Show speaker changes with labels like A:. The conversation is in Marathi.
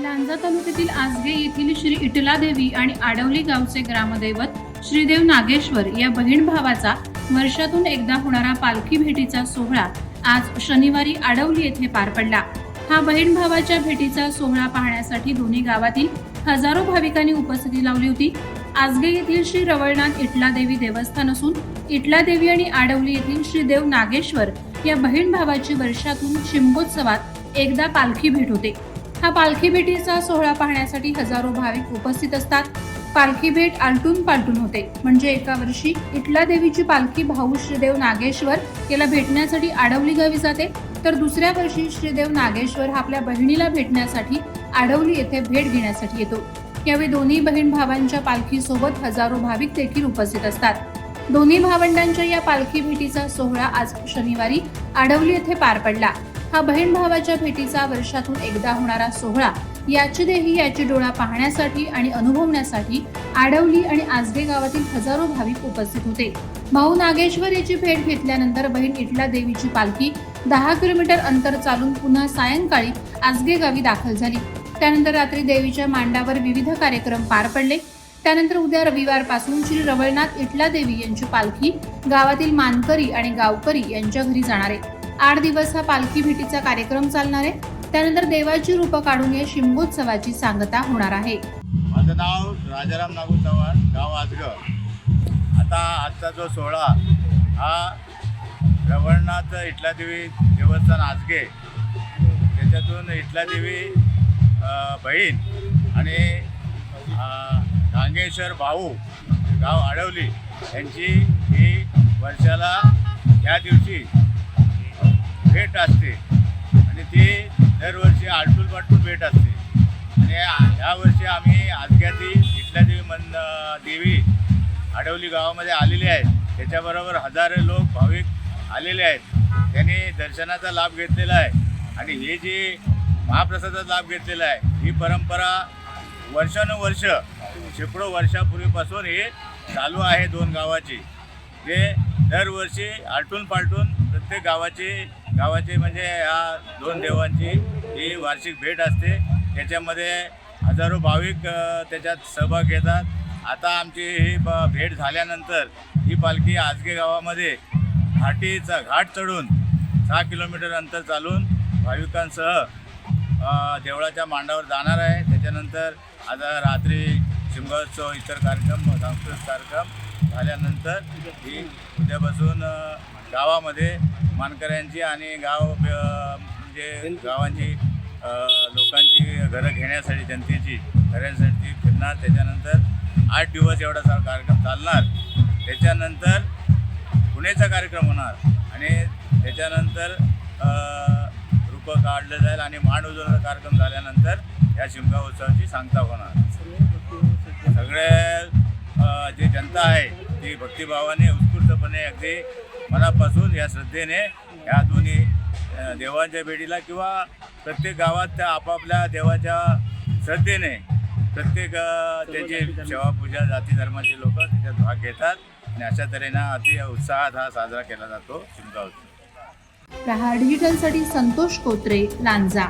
A: लांजा तालुक्यातील आसगे येथील श्री इटला देवी आणि आडवली गावचे ग्रामदैवत श्रीदेव नागेश्वर या बहीण भावाचा वर्षातून एकदा होणारा पालखी भेटीचा सोहळा आज शनिवारी आडवली येथे पार पडला. हा बहीण भावाच्या भेटीचा सोहळा पाहण्यासाठी दोन्ही गावातील हजारो भाविकांनी उपस्थिती लावली होती. आसगे येथील श्री रवळनाथ इटला देवी देवस्थान असून इटला देवी आणि आडवली येथील श्री देव नागेश्वर या बहीण भावाची वर्षातून शिमगोत्सवात एकदा पालखी भेट होते. हा पालखी भेटीचा सोहळा पाहण्यासाठी हजारो भाविक उपस्थित असतात. पालखी भेट आलटून पालटून होते. म्हणजे एका वर्षी इटला देवीची पालखी भाऊ श्रीदेव नागेश्वर याला भेटण्यासाठी आडवली गावी जाते. तर दुसऱ्या वर्षी श्रीदेव नागेश्वर हा आपल्या बहिणीला भेटण्यासाठी आडवली येथे भेट घेण्यासाठी येतो. यावेळी दोन्ही बहीण भावांच्या पालखीसोबत हजारो भाविक देखील उपस्थित असतात. दोन्ही भावंडांच्या या पालखी भेटीचा सोहळा आज शनिवारी आडवली येथे पार पडला. हा बहीण भावाच्या भेटीचा वर्षातून एकदा होणारा सोहळा याची देही याची डोळा पाहण्यासाठी आणि अनुभवण्यासाठी आडवली आणि आजगे गावातील हजारो भाविक उपस्थित होते. भाऊ नागेश्वर याची भेट घेतल्यानंतर बहीण इटला देवीची पालखी दहा किलोमीटर अंतर चालून पुन्हा सायंकाळी आजगे गावी दाखल झाली. त्यानंतर रात्री देवीच्या मांडावर विविध कार्यक्रम पार पडले. त्यानंतर उद्या रविवारपासून श्री रवळनाथ इटला देवी यांची पालखी गावातील मानकरी आणि गावकरी यांच्या घरी जाणार आहे. आठ दिवस हा पालखी भेटीचा कार्यक्रम चालणार आहे. त्यानंतर देवाची रूपं काढून या शिमगोत्सवाची सांगता होणार आहे.
B: माझं नाव राजाराम नागू चव्हाण गाव आजगं आता आजचा जो सोहळा हा रवळनाथ इटला देवी देवस्थान आजगे. त्याच्यातून इटला देवी बहीण आणि गांगेश्वर भाऊ गाव आडवली यांची ही वर्षाला या दिवशी भेट असते. आणि ती दरवर्षी आलटूल पाटूल भेट असते. आणि ह्या वर्षी आम्ही आजग्यातील इथल्या देवी मन देवी आडवली गावामध्ये आलेले आहेत. त्याच्याबरोबर हजारो लोक भाविक आलेले आहेत. त्यांनी दर्शनाचा लाभ घेतलेला आहे. आणि हे जी महाप्रसादाचा लाभ घेतलेला आहे ही परंपरा वर्षानुवर्ष शेकडो वर्षापूर्वीपासून ही चालू आहे दोन गावाची. जे दरवर्षी आलटून पालटून प्रत्येक गावाची गावाची म्हणजे या दोन देवांची ही वार्षिक भेट असते. त्याच्यामध्ये हजारो भाविक त्याच्यात सहभाग घेतात. आता आमची ही ब भेट झाल्यानंतर ही पालखी आजगे गावामध्ये घाटीचा घाट चढून सहा किलोमीटर अंतर चालून भाविकांसह देवळाच्या मांडावर जाणार आहे. त्याच्यानंतर आता रात्री शिमगोत्सव इतर कार्यक्रम सांस्कृतिक कार्यक्रम झाल्यानंतर ही उद्यापासून गावामध्ये मानकऱ्यांची आणि गाव म्हणजे गावांची लोकांची घरं घेण्यासाठी जनतेची घरांसाठी फिरणार. त्याच्यानंतर आठ दिवस एवढा सा कार्यक्रम चालणार. त्याच्यानंतर पुण्याचा कार्यक्रम होणार आणि त्याच्यानंतर रूपं काढलं जाईल आणि मांड उजवण्याचा कार्यक्रम झाल्यानंतर या शिमगा उत्सवाची सांगता होणार. सगळे जी जनता आहे ती भक्तिभावाने उत्स्फूर्तपणे अगदी मनापासून या श्रद्धेने या दोन्ही देवांच्या भेटीला किंवा प्रत्येक गावात त्या आपापल्या देवाच्या श्रद्धेने प्रत्येक त्याचे त्याची जाती धर्माचे लोक त्याच्यात भाग घेतात आणि अशा तऱ्हेनं अति उत्साहात हा साजरा केला जातो
A: शिमगाव डिजिटलसाठी संतोष कोत्रे लांजा.